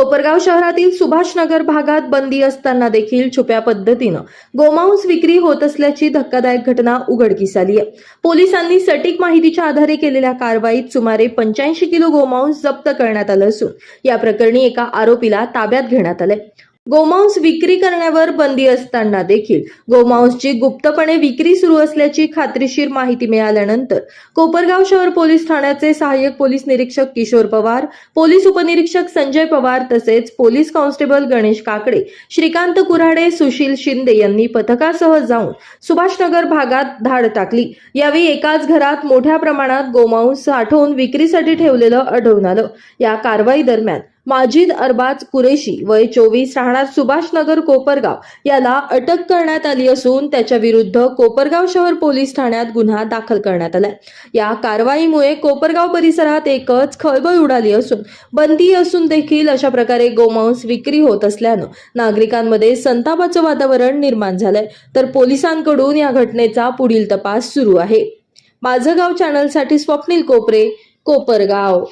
कोपरगाव शहरातील सुभाषनगर भागात बंदी असताना देखील छुप्या पद्धतीनं गोमांस विक्री होत असल्याची धक्कादायक घटना उघडकीस आली आहे. पोलिसांनी सटीक माहितीच्या आधारे केलेल्या कारवाईत सुमारे पंच्याऐंशी किलो गोमांस जप्त करण्यात आलं असून या प्रकरणी एका आरोपीला ताब्यात घेण्यात आलंय. गोमांस विक्री करण्यावर बंदी असताना देखील गोमांसची गुप्तपणे विक्री सुरू असल्याची खात्रीशीर माहिती मिळाल्यानंतर कोपरगाव शहर पोलीस ठाण्याचे सहाय्यक पोलीस निरीक्षक किशोर पवार पोलीस उपनिरीक्षक संजय पवार तसेच पोलीस कॉन्स्टेबल गणेश काकडे श्रीकांत कुऱ्हाडे सुशील शिंदे यांनी पथकासह जाऊन सुभाषनगर भागात धाड टाकली. यावेळी एकाच घरात मोठ्या प्रमाणात गोमांस साठवून विक्रीसाठी ठेवलेलं आढळून आलं. या कारवाई दरम्यान माजिद अरबाज कुरेशी वय चोवीस राहणार सुभाषनगर कोपरगाव. याला अटक करण्यात आली असून त्याच्या विरुद्ध कोपरगाव शहर पोलीस ठाण्यात गुन्हा दाखल करण्यात आलाय. या कारवाईमुळे कोपरगाव परिसरात एकच खळबळ उडाली असून बंदी असून देखील अशा प्रकारे गोमांस विक्री होत असल्यानं नागरिकांमध्ये संतापाचं वातावरण निर्माण झालंय. तर पोलिसांकडून या घटनेचा पुढील तपास सुरू आहे. माझं गाव चॅनलसाठी स्वप्नील कोपरे कोपरगाव.